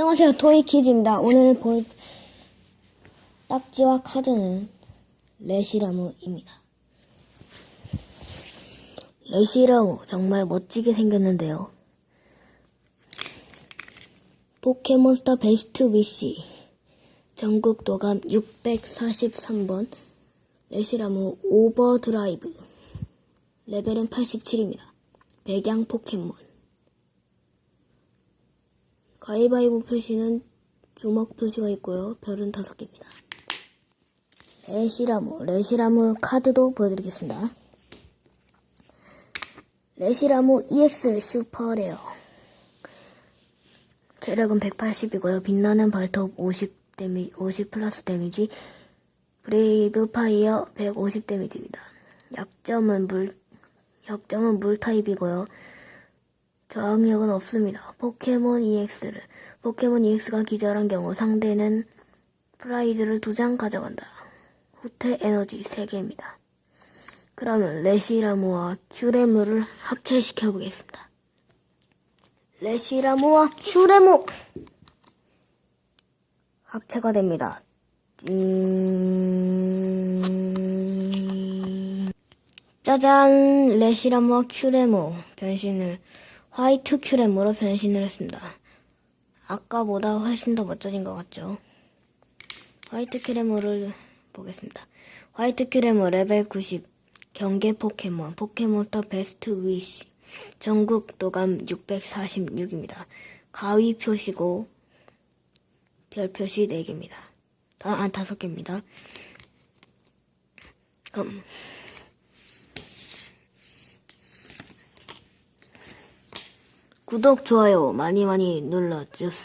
안녕하세요. 토이키즈입니다. 오늘 볼 딱지와 카드는 레시라무입니다. 레시라무 정말 멋지게 생겼는데요. 포켓몬스터 베스트 위시 전국 도감 643번 레시라무 오버드라이브 레벨은 87입니다. 백양 포켓몬 가위바위보 표시는 주먹 표시가 있고요. 별은 다섯 개입니다. 레시라무, 레시라무 카드도 보여드리겠습니다. 레시라무 EX 슈퍼레어. 체력은 180이고요. 빛나는 발톱 50 데미, 50 플러스 데미지. 브레이브 파이어 150 데미지입니다. 약점은 물, 약점은 물 타입이고요. 저항력은 없습니다. 포켓몬 EX를 포켓몬 EX가 기절한 경우 상대는 프라이즈를 두 장 가져간다. 후퇴 에너지 3개입니다. 그러면 레시라무와 큐레무를 합체시켜 보겠습니다. 레시라무와 큐레무 합체가 됩니다. 음... 짜잔 레시라무와 큐레무 변신을 화이트 큐레무로 변신을 했습니다. 아까보다 훨씬 더 멋져진 것 같죠? 화이트 큐레무를 보겠습니다. 화이트 큐레무 레벨 90 경계 포켓몬 포켓몬스터 베스트 위시 전국 도감 646입니다. 가위 표시고 별 표시 4개입니다. 다, 아, 5개입니다. 그럼 구독, 좋아요 많이 많이 눌러주세요.